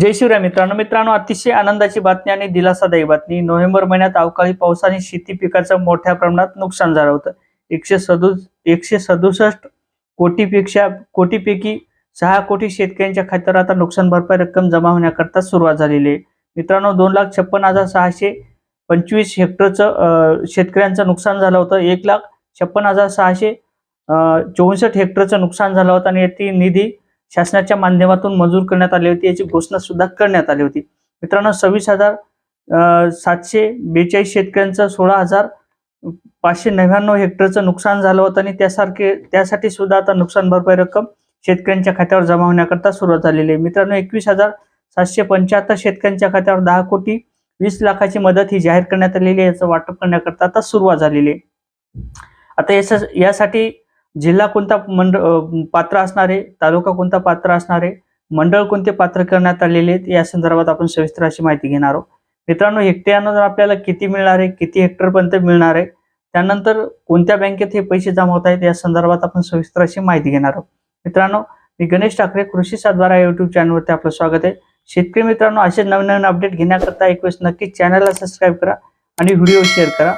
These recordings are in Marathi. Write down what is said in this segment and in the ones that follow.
जय शिवराय मित्रांनो. मित्रांनो अतिशय आनंदाची बातमी आणि दिलासादायी बातमी. नोव्हेंबर महिन्यात अवकाळी पावसाने शेती पिकाचं मोठ्या प्रमाणात नुकसान झालं होतं. एकशे सदु एकशे सदुसष्ट कोटीपेक्षा कोटीपैकी सहा कोटी शेतकऱ्यांच्या खात्यावर आता नुकसान भरपाई रक्कम जमा होण्याकरता सुरुवात झालेली आहे. मित्रांनो दोन लाख छप्पन हजार सहाशे पंचवीस हेक्टरचं शेतकऱ्यांचं नुकसान झालं होतं. एक लाख छप्पन हजार सहाशे चौसष्ट हेक्टरचं नुकसान झालं होतं आणि ती निधी शासनाच्या माध्यमातून मंजूर करण्यात आली होती. याची घोषणा सुद्धा करण्यात आली होती. मित्रांनो सव्वीस हजार सातशे बेचाळीस शेतकऱ्यांचं सोळा हजार पाचशे नव्याण्णव हेक्टरचं नुकसान झालं होतं आणि त्यासारखे त्यासाठी सुद्धा आता नुकसान भरपाई रक्कम शेतकऱ्यांच्या खात्यावर जमा होण्याकरता सुरुवात झालेली आहे. मित्रांनो एकवीस हजार सातशे पंच्याहत्तर शेतकऱ्यांच्या खात्यावर दहा कोटी वीस लाखाची मदत ही जाहीर करण्यात आलेली आहे. याचं वाटप करण्याकरता आता सुरुवात झालेली आहे. आता याच्या यासाठी जिल्हा कोणता मंडळ पात्र असणार आहे तालुका कोणता पात्र असणार आहे मंडळ कोणते पात्र करण्यात आलेले आहेत या संदर्भात आपण सविस्तर अशी माहिती घेणार आहोत. मित्रांनो हेक्टरनं आपल्याला किती मिळणार आहे किती हेक्टरपर्यंत मिळणार आहे त्यानंतर कोणत्या बँकेत हे पैसे जमा होत आहेत या संदर्भात आपण सविस्तर अशी माहिती घेणार आहोत. मित्रांनो मी गणेश ठाकरे कृषी सातबारा युट्यूब चॅनलवरती आपलं स्वागत आहे. शेतकरी मित्रांनो असे नवीन नवीन अपडेट घेण्याकरता एक वेळेस नक्कीच चॅनलला सबस्क्राईब करा आणि व्हिडिओ शेअर करा.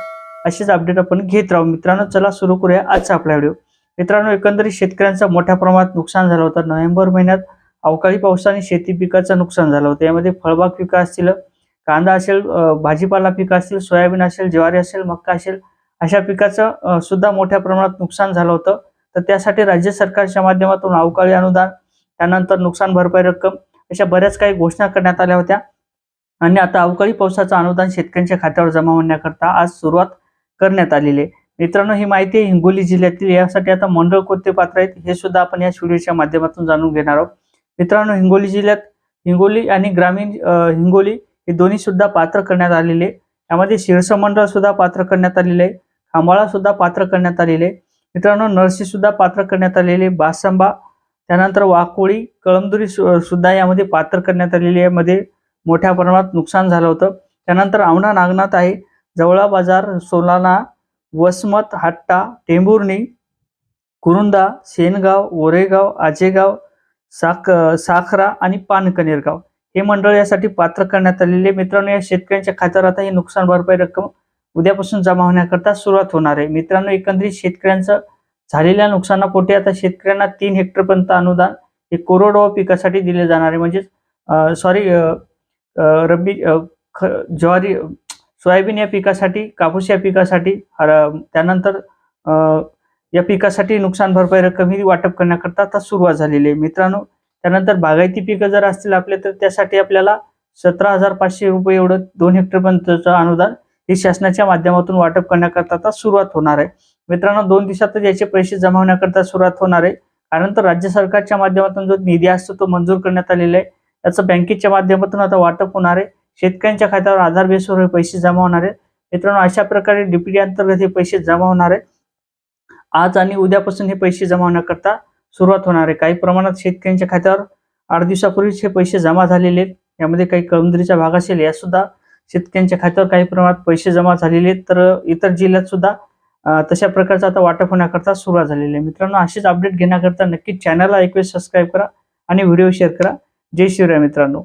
असेच अपडेट आपण घेत राहू. मित्रांनो चला सुरू करूया आजचा आपला व्हिडिओ मित्रांनो एकंदरीत शेतकऱ्यांचं मोठ्या प्रमाणात नुकसान झालं होतं. नोव्हेंबर महिन्यात अवकाळी पावसाने शेती पिकाचं नुकसान झालं होतं. यामध्ये फळबाग पिकं असतील कांदा असेल भाजीपाला पिकं असतील सोयाबीन असेल ज्वारी असेल मक्का असेल अशा पिकाचं सुद्धा मोठ्या प्रमाणात नुकसान झालं होतं. तर त्यासाठी राज्य सरकारच्या माध्यमातून अवकाळी अनुदान त्यानंतर नुकसान भरपाई रक्कम अशा बऱ्याच काही घोषणा करण्यात आल्या होत्या. आणि आता अवकाळी पावसाचं अनुदान शेतकऱ्यांच्या खात्यावर जमा होण्याकरता आज सुरुवात करण्यात आलेली आहे. मित्रांनो ही माहिती आहे हिंगोली जिल्ह्यातील. यासाठी आता मंडळ कोणते पात्र आहेत हे सुद्धा आपण या व्हिडिओच्या माध्यमातून जाणून घेणार आहोत. मित्रांनो हिंगोली जिल्ह्यात हिंगोली आणि ग्रामीण हिंगोली हे दोन्ही सुद्धा पात्र करण्यात आलेले आहे. यामध्ये शिरसा मंडळ सुद्धा पात्र करण्यात आलेले आहे. खांबाळा सुद्धा पात्र करण्यात आलेले आहे. मित्रांनो नरसी सुद्धा पात्र करण्यात आलेले बासांबा बासंबा त्यानंतर वाकोळी कळमदुरी सु- सुद्धा यामध्ये पात्र करण्यात आलेली आहे. यामध्ये मोठ्या प्रमाणात नुकसान झालं होतं. त्यानंतर आवना नागनाथ आहे. जवळा बाजार सोलाना वसमत हट्टा टेंभुर्णी कुरुंदा सेनगाव ओरेगाव आजेगाव साख साखरा आणि पानकनेरगाव. हे मंडळ यासाठी पात्र करण्यात आलेले मित्रांनो या शेतकऱ्यांच्या खात्यावर आता ही नुकसान भरपाई रक्कम उद्यापासून जमा होण्याकरता सुरुवात होणार आहे. मित्रांनो एकंदरीत शेतकऱ्यांचं झालेल्या नुकसानापोटी आता शेतकऱ्यांना तीन हेक्टरपर्यंत अनुदान हे कोरडवाहू पिकासाठी दिले जाणार आहे. म्हणजेच सॉरी रब्बी ख- ज्वारी सोयाबीन या पिकासाठी कापूस या पिकासाठी त्यानंतर या पिकासाठी नुकसान भरपाई रक्कम ही वाटप करण्याकरता आता सुरुवात झालेली आहे. मित्रांनो त्यानंतर बागायती पिकं जर असतील आपले तर त्यासाठी आपल्याला सतरा हजार पाचशे रुपये एवढं दोन हेक्टरपर्यंतचं अनुदान हे शासनाच्या माध्यमातून वाटप करण्याकरता आता सुरुवात होणार आहे. मित्रांनो दोन दिवसातच याचे पैसे जमा होण्याकरता सुरुवात होणार आहे. कारण तर राज्य सरकारच्या माध्यमातून जो निधी असतो तो मंजूर करण्यात आलेला आहे. त्याचं बँकेच्या माध्यमातून आता वाटप होणार आहे. शेतकऱ्यांच्या खात्यावर आधार बेसवर हे पैसे जमा होणार आहेत. मित्रांनो अशा प्रकारे डीपीडी अंतर्गत हे पैसे जमा होणार आहे आज आणि उद्यापासून हे पैसे जमा होण्याकरता सुरुवात होणार आहे. काही प्रमाणात शेतकऱ्यांच्या खात्यावर आठ दिवसापूर्वीच हे पैसे जमा झालेले आहेत. यामध्ये काही कळमदरीचा भाग असेल या सुद्धा शेतकऱ्यांच्या खात्यावर काही प्रमाणात पैसे जमा झालेले आहेत. तर इतर जिल्ह्यात सुद्धा तशा प्रकारचं आता वाटप होण्याकरता सुरुवात झालेली आहे. मित्रांनो असेच अपडेट घेण्याकरता नक्कीच चॅनलला एक वेळ सबस्क्राईब करा आणि व्हिडिओ शेअर करा. जय शिवराय मित्रांनो.